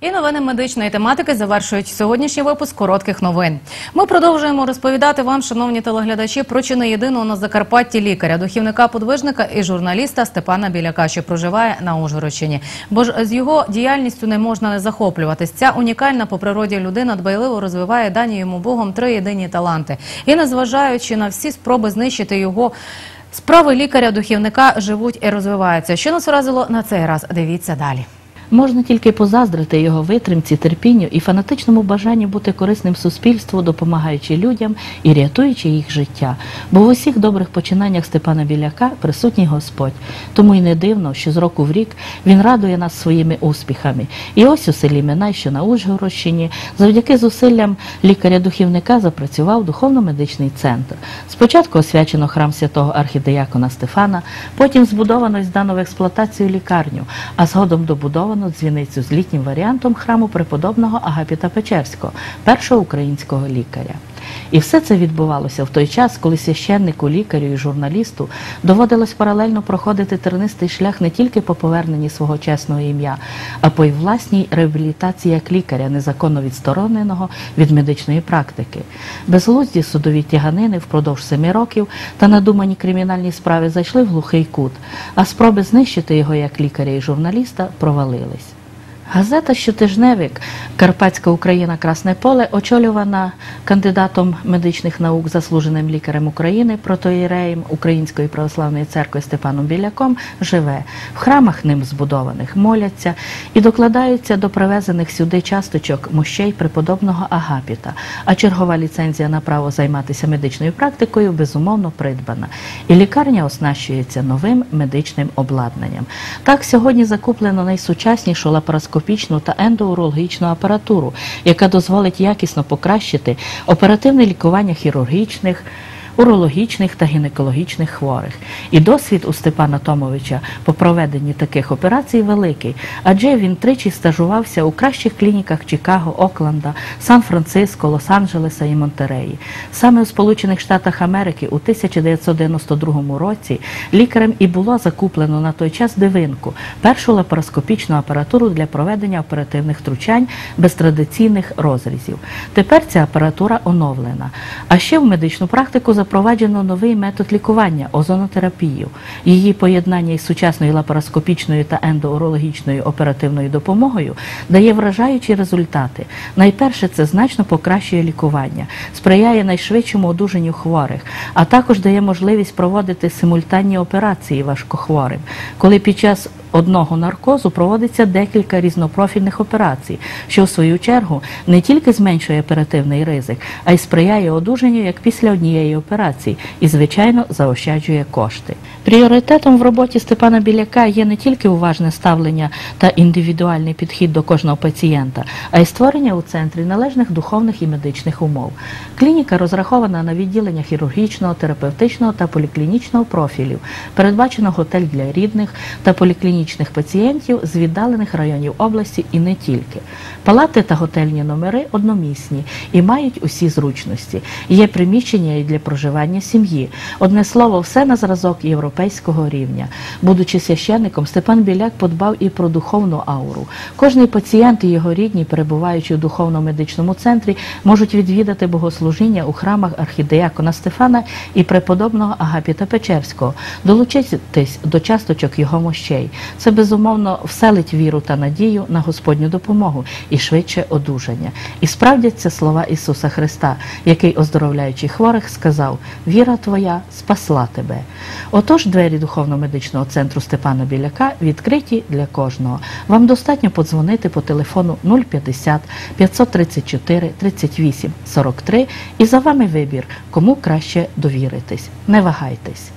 І новини медичної тематики завершують сьогоднішній випуск коротких новин. Ми продовжуємо розповідати вам, шановні телеглядачі, про чи не єдиного на Закарпатті лікаря, духівника подвижника і журналіста Степана Біляка, що проживає на Ужгородщині. Бо ж з його діяльністю не можна не захоплюватись. Ця унікальна по природі людина дбайливо розвиває дані йому Богом три єдині таланти. І незважаючи на всі спроби знищити його. Справи лікаря-духівника живуть і розвиваються. Що нас вразило на цей раз? Дивіться далі. Можна тільки позаздрити його витримці, терпінню і фанатичному бажанню бути корисним суспільству, допомагаючи людям і рятуючи їх життя. Бо в усіх добрих починаннях Степана Біляка присутній Господь. Тому й не дивно, що з року в рік він радує нас своїми успіхами. І ось у селі Минай, що на Ужгородщині, завдяки зусиллям лікаря-духівника запрацював духовно-медичний центр. Спочатку освячено храм святого архідеякона Стефана, потім збудовано і здано в експлуатацію лікарню, а згодом добудовано дзвіницю з літнім варіантом храму преподобного Агапіта Печерського, першого українського лікаря. І все це відбувалося в той час, коли священнику, лікарю і журналісту доводилось паралельно проходити тернистий шлях не тільки по поверненні свого чесного ім'я, а по й власній реабілітації як лікаря, незаконно відстороненого від медичної практики. Безглузді судові тяганини впродовж семи років та надумані кримінальні справи зайшли в глухий кут, а спроби знищити його як лікаря і журналіста провалились. Газета Щотижневик Карпатська Україна Красне Поле, очолювана кандидатом медичних наук, заслуженим лікарем України, протоїреєм Української православної церкви Степаном Біляком, живе в храмах ним збудованих, моляться і докладаються до привезених сюди часточок мощей преподобного Агапіта. А чергова ліцензія на право займатися медичною практикою безумовно придбана. І лікарня оснащується новим медичним обладнанням. Так сьогодні закуплено найсучаснішу лапароскопію ендоскопічну та ендоурологічну апаратуру, яка дозволить якісно покращити оперативне лікування хірургічних. Урологічних та гінекологічних хворих. І досвід у Степана Томовича по проведенні таких операцій великий, адже він тричі стажувався у кращих клініках Чикаго, Окленда, Сан-Франциско, Лос-Анджелеса і Монтереї. Саме у Сполучених Штатах Америки у 1992 році лікарем і було закуплено на той час дивинку першу лапароскопічну апаратуру для проведення оперативних втручань без традиційних розрізів. Тепер ця апаратура оновлена. А ще в медичну практику запроваджено новий метод лікування озонотерапію. Її поєднання із сучасною лапароскопічною та ендоурологічною оперативною допомогою дає вражаючі результати. Найперше це значно покращує лікування, сприяє найшвидшому одужанню хворих, а також дає можливість проводити симультанні операції важкохворим, коли під час одного наркозу проводиться декілька різнопрофільних операцій, що в свою чергу не тільки зменшує оперативний ризик, а й сприяє одужанню як після однієї операції і, звичайно, заощаджує кошти. Пріоритетом в роботі Степана Біляка є не тільки уважне ставлення та індивідуальний підхід до кожного пацієнта, а й створення у центрі належних духовних і медичних умов. Клініка розрахована на відділення хірургічного, терапевтичного та поліклінічного профілів. Передбачено готель для рідних та поліклінічних пацієнтів з віддалених районів області і не тільки. Палати та готельні номери одномісні і мають усі зручності. Є приміщення і для проживання сім'ї. Одне слово, все на зразок європейського рівня. Будучи священником, Степан Біляк подбав і про духовну ауру. Кожний пацієнт і його рідні, перебуваючи в духовно-медичному центрі, можуть відвідати богослужіння у храмах архідеякона Стефана і преподобного Агапіта Печерського, долучитись до часточок його мощей. Це безумовно вселить віру та надію на Господню допомогу і швидше одужання. І справдяться слова Ісуса Христа, який, оздоровляючи хворих, сказав: Віра твоя спасла тебе. Отож, двері духовно-медичного центру Степана Біляка відкриті для кожного. Вам достатньо подзвонити по телефону 050 534 38 43 і за вами вибір, кому краще довіритись. Не вагайтесь.